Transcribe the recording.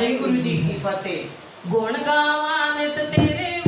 ਵਾਹਿਗੁਰੂ ਜੀ ਕੀ ਫਤਿਹ। ਗੁਣ ਗਾਵਾਂ ਨਿਤ ਤੇਰੇ